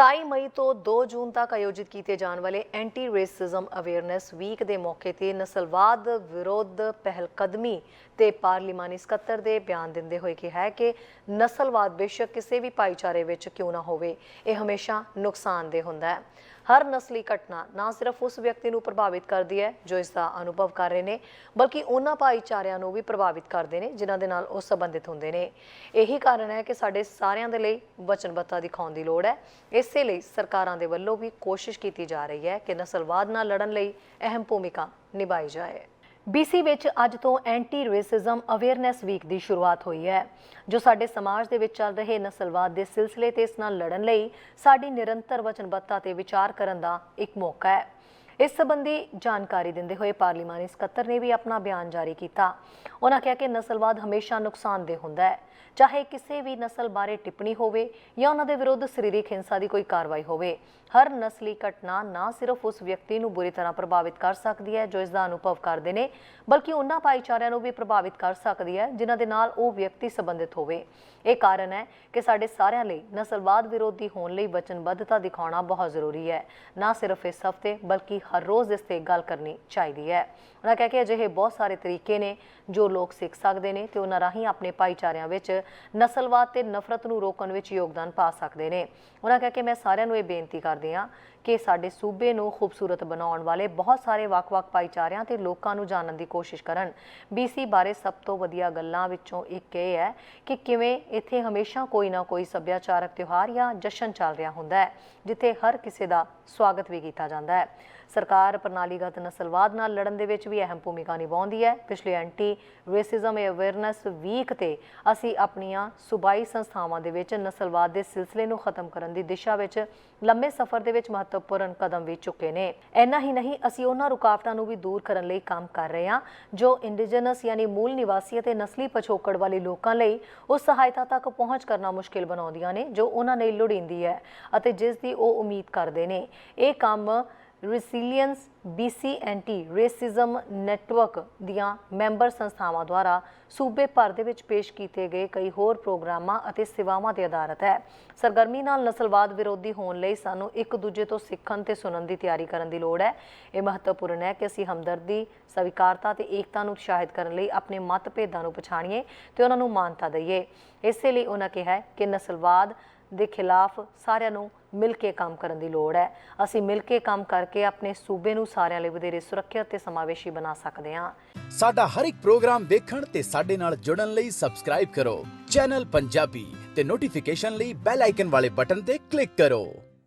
27 ਮਈ ਤੋਂ 2 ਜੂਨ ਤੱਕ ਆਯੋਜਿਤ ਕੀਤੇ ਜਾਣ ਵਾਲੇ ਐਂਟੀ ਰੇਸਿਜ਼ਮ ਅਵੇਅਰਨੈਸ ਵੀਕ ਦੇ ਮੌਕੇ ਤੇ ਨਸਲਵਾਦ ਵਿਰੋਧ ਪਹਿਲਕਦਮੀ ਤੇ ਪਾਰਲੀਮਾਨੀ ਸਕੱਤਰ ਦੇ ਬਿਆਨ ਦਿੰਦੇ ਹੋਏ ਕਿਹਾ ਹੈ ਕਿ ਨਸਲਵਾਦ ਬੇਸ਼ੱਕ ਕਿਸੇ ਵੀ ਭਾਈਚਾਰੇ ਵਿੱਚ ਕਿਉਂ ਨਾ ਹੋਵੇ, ਇਹ ਹਮੇਸ਼ਾ ਨੁਕਸਾਨਦੇਹ ਹੁੰਦਾ ਹੈ। ਹਰ ਨਸਲੀ ਘਟਨਾ ਨਾ ਸਿਰਫ ਉਸ ਵਿਅਕਤੀ ਨੂੰ ਪ੍ਰਭਾਵਿਤ ਕਰਦੀ ਹੈ ਜੋ ਇਸ ਦਾ ਅਨੁਭਵ ਕਰ ਰਹੇ ਨੇ, ਬਲਕਿ ਉਹਨਾਂ ਭਾਈਚਾਰਿਆਂ ਨੂੰ ਵੀ ਪ੍ਰਭਾਵਿਤ ਕਰਦੇ ਨੇ, ਜਿਨ੍ਹਾਂ ਦੇ ਨਾਲ ਉਹ ਸੰਬੰਧਿਤ ਹੁੰਦੇ ਨੇ। ਇਹੀ ਕਾਰਨ ਹੈ ਕਿ ਸਾਡੇ ਸਾਰਿਆਂ ਦੇ ਲਈ ਵਚਨਬੱਧਤਾ ਦਿਖਾਉਣ ਦੀ ਲੋੜ ਹੈ। ਇਸੇ ਲਈ ਸਰਕਾਰਾਂ ਦੇ ਵੱਲੋਂ ਵੀ ਕੋਸ਼ਿਸ਼ ਕੀਤੀ ਜਾ ਰਹੀ ਹੈ ਕਿ ਨਸਲਵਾਦ ਨਾਲ ਲੜਨ ਲਈ ਅਹਿਮ ਭੂਮਿਕਾ ਨਿਭਾਈ ਜਾਏ। BC ਵਿੱਚ ਅੱਜ ਤੋਂ ਐਂਟੀ ਰੇਸਿਜ਼ਮ ਅਵੇਅਰਨੈਸ ਵੀਕ ਦੀ ਸ਼ੁਰੂਆਤ ਹੋਈ ਹੈ, ਜੋ ਸਾਡੇ ਸਮਾਜ ਦੇ ਵਿੱਚ ਚੱਲ ਰਹੇ ਨਸਲਵਾਦ ਦੇ ਸਿਲਸਿਲੇ ਤੇ ਇਸ ਨਾਲ ਲੜਨ ਲਈ ਸਾਡੀ ਨਿਰੰਤਰ ਵਚਨਬੱਧਤਾ ਤੇ ਵਿਚਾਰ ਕਰਨ ਦਾ ਇੱਕ ਮੌਕਾ ਹੈ। ਇਸ ਸੰਬੰਧੀ ਜਾਣਕਾਰੀ ਦਿੰਦੇ ਹੋਏ ਪਾਰਲੀਮਾਨੀ ਸਕੱਤਰ ਨੇ ਵੀ ਆਪਣਾ ਬਿਆਨ ਜਾਰੀ ਕੀਤਾ। ਉਹਨਾਂ ਕਿਹਾ ਕਿ ਨਸਲਵਾਦ ਹਮੇਸ਼ਾ ਨੁਕਸਾਨਦੇਹ ਹੁੰਦਾ ਹੈ। ਚਾਹੇ ਕਿਸੇ ਵੀ ਨਸਲ ਬਾਰੇ ਟਿੱਪਣੀ ਹੋਵੇ ਜਾਂ ਉਹਨਾਂ ਦੇ ਵਿਰੁੱਧ ਸਰੀਰਕ ਹਿੰਸਾ ਦੀ ਕੋਈ ਕਾਰਵਾਈ ਹੋਵੇ, ਹਰ ਨਸਲੀ ਘਟਨਾ ਨਾ ਸਿਰਫ ਉਸ ਵਿਅਕਤੀ ਨੂੰ ਬੁਰੀ ਤਰ੍ਹਾਂ ਪ੍ਰਭਾਵਿਤ ਕਰ ਸਕਦੀ ਹੈ ਜੋ ਇਸ ਦਾ ਅਨੁਭਵ ਕਰਦੇ ਨੇ, ਬਲਕਿ ਉਹਨਾਂ ਭਾਈਚਾਰਿਆਂ ਨੂੰ ਵੀ ਪ੍ਰਭਾਵਿਤ ਕਰ ਸਕਦੀ ਹੈ, ਜਿਨ੍ਹਾਂ ਦੇ ਨਾਲ ਉਹ ਵਿਅਕਤੀ ਸੰਬੰਧਿਤ ਹੋਵੇ। ਇਹ ਕਾਰਨ ਹੈ ਕਿ ਸਾਡੇ ਸਾਰਿਆਂ ਲਈ ਨਸਲਵਾਦ ਵਿਰੋਧੀ ਹੋਣ ਲਈ ਵਚਨਬੱਧਤਾ ਦਿਖਾਉਣਾ ਬਹੁਤ ਜ਼ਰੂਰੀ ਹੈ। ਨਾ ਸਿਰਫ ਇਸ ਹਫ਼ਤੇ, ਬਲਕਿ ਹਰ ਰੋਜ਼ ਇਸ ਤੇ ਗੱਲ ਕਰਨੀ ਚਾਹੀਦੀ ਹੈ। ਉਹਨਾਂ ਕਹਿ ਕੇ ਅਜਿਹੇ ਬਹੁਤ ਸਾਰੇ ਤਰੀਕੇ ਨੇ ਜੋ ਲੋਕ ਸਿੱਖ ਸਕਦੇ ਨੇ ਤੇ ਉਹਨਾਂ ਰਾਹੀਂ ਆਪਣੇ ਭਾਈਚਾਰਿਆਂ ਵਿੱਚ ਨਸਲਵਾਦ ਤੇ ਨਫ਼ਰਤ ਨੂੰ ਰੋਕਣ ਵਿੱਚ ਯੋਗਦਾਨ ਪਾ ਸਕਦੇ ਨੇ। ਉਹਨਾਂ ਕਹਿ ਕੇ ਮੈਂ ਸਾਰਿਆਂ ਨੂੰ ਇਹ ਬੇਨਤੀ ਕਰਦੀ ਹਾਂ ਕਿ ਸਾਡੇ ਸੂਬੇ ਨੂੰ ਖੂਬਸੂਰਤ ਬਣਾਉਣ ਵਾਲੇ ਬਹੁਤ ਸਾਰੇ ਵੱਖ-ਵੱਖ ਭਾਈਚਾਰਿਆਂ ਤੇ ਲੋਕਾਂ ਨੂੰ ਜਾਣਨ ਦੀ ਕੋਸ਼ਿਸ਼ ਕਰਨ। BC ਬਾਰੇ ਸਭ ਤੋਂ ਵਧੀਆ ਗੱਲਾਂ ਵਿੱਚੋਂ ਇੱਕ ਇਹ ਹੈ ਕਿ ਕਿਵੇਂ ਇੱਥੇ ਹਮੇਸ਼ਾ ਕੋਈ ਨਾ ਕੋਈ ਸੱਭਿਆਚਾਰਕ ਤਿਉਹਾਰ ਜਾਂ ਜਸ਼ਨ ਚੱਲ ਰਿਹਾ ਹੁੰਦਾ ਹੈ, ਜਿੱਥੇ ਹਰ ਕਿਸੇ ਦਾ ਸਵਾਗਤ ਵੀ ਕੀਤਾ ਜਾਂਦਾ ਹੈ। ਸਰਕਾਰ ਪ੍ਰਣਾਲੀਗਤ ਨਸਲਵਾਦ ਨਾਲ ਲੜਨ ਦੇ ਵਿੱਚ ਵੀ ਅਹਿਮ ਭੂਮਿਕਾ ਨਿਭਾਉਂਦੀ ਹੈ। ਪਿਛਲੇ ਐਂਟੀ ਰੇਸਿਜ਼ਮ ਅਵੇਅਰਨੈਸ ਵੀਕ ਤੇ ਅਸੀਂ ਆਪਣੀਆਂ ਸੂਬਾਈ ਸੰਸਥਾਵਾਂ ਦੇ ਵਿੱਚ ਨਸਲਵਾਦ ਦੇ ਸਿਲਸਿਲੇ ਨੂੰ ਖਤਮ ਕਰਨ ਦੀ ਦਿਸ਼ਾ ਵਿੱਚ ਲੰਮੇ ਸਫ਼ਰ ਦੇ ਵਿੱਚ ਮਹੱਤਵਪੂਰਨ ਕਦਮ ਵੀ ਚੁੱਕੇ ਨੇ। ਇੰਨਾ ਹੀ ਨਹੀਂ, ਅਸੀਂ ਉਹਨਾਂ ਰੁਕਾਵਟਾਂ ਨੂੰ ਵੀ ਦੂਰ ਕਰਨ ਲਈ ਕੰਮ ਕਰ ਰਹੇ ਹਾਂ, ਜੋ ਇੰਡੀਜਨਸ ਯਾਨੀ ਮੂਲ ਨਿਵਾਸੀ ਅਤੇ ਨਸਲੀ ਪਛੋਕੜ ਵਾਲੇ ਲੋਕਾਂ ਲਈ ਉਸ ਸਹਾਇਤਾ ਤੱਕ ਪਹੁੰਚ ਕਰਨਾ ਮੁਸ਼ਕਿਲ ਬਣਾਉਂਦੀਆਂ ਨੇ, ਜੋ ਉਹਨਾਂ ਲਈ ਲੋੜੀਂਦੀ ਹੈ ਅਤੇ ਜਿਸ ਦੀ ਉਹ ਉਮੀਦ ਕਰਦੇ ਨੇ। ਇਹ ਕੰਮ resilience BC anti racism network ਦੀਆਂ ਮੈਂਬਰ ਸੰਸਥਾਵਾਂ ਦੁਆਰਾ ਸੂਬੇ ਭਰ ਦੇ ਵਿੱਚ ਪੇਸ਼ ਕੀਤੇ ਗਏ ਕਈ ਹੋਰ ਪ੍ਰੋਗਰਾਮਾਂ ਅਤੇ ਸੇਵਾਵਾਂ ਤੇ ਆਧਾਰਿਤ ਹੈ। ਸਰਗਰਮੀ ਨਾਲ ਨਸਲਵਾਦ ਵਿਰੋਧੀ ਹੋਣ ਲਈ ਸਾਨੂੰ ਇੱਕ ਦੂਜੇ ਤੋਂ ਸਿੱਖਣ ਤੇ ਸੁਣਨ ਦੀ ਤਿਆਰੀ ਕਰਨ ਦੀ ਲੋੜ ਹੈ। ਇਹ ਮਹੱਤਵਪੂਰਨ ਹੈ ਕਿ ਅਸੀਂ ਹਮਦਰਦੀ, ਸਵੀਕਾਰਤਾ ਤੇ ਏਕਤਾ ਨੂੰ ਉਤਸ਼ਾਹਿਤ ਕਰਨ ਲਈ ਆਪਣੇ ਮਤਭੇਦਾਂ ਨੂੰ ਪਛਾਣੀਏ ਤੇ ਉਹਨਾਂ ਨੂੰ ਮਾਨਤਾ ਦਈਏ। ਇਸੇ ਲਈ ਉਹਨਾਂ ਕਿਹਾ ਕਿ ਨਸਲਵਾਦ ਦੇ ਖਿਲਾਫ ਸਾਰਿਆਂ ਨੂੰ ਮਿਲ ਕੇ ਕੰਮ ਕਰਨ ਦੀ ਲੋੜ ਹੈ। ਅਸੀਂ ਮਿਲ ਕੇ ਕੰਮ ਕਰਕੇ ਆਪਣੇ ਸੂਬੇ ਨੂੰ ਸਾਰਿਆਂ ਲਈ ਵਧੇਰੇ ਸੁਰੱਖਿਅਤ ਤੇ ਸਮਾਵੇਸ਼ੀ ਬਣਾ ਸਕਦੇ ਹਾਂ। ਸਾਡਾ ਹਰ ਇੱਕ ਪ੍ਰੋਗਰਾਮ ਦੇਖਣ ਤੇ ਸਾਡੇ ਨਾਲ ਜੁੜਨ ਲਈ ਸਬਸਕ੍ਰਾਈਬ ਕਰੋ। ਚੈਨਲ ਪੰਜਾਬੀ ਤੇ ਨੋਟੀਫਿਕੇਸ਼ਨ ਲਈ ਬੈਲ ਆਈਕਨ ਵਾਲੇ ਬਟਨ ਤੇ ਕਲਿੱਕ ਕਰੋ।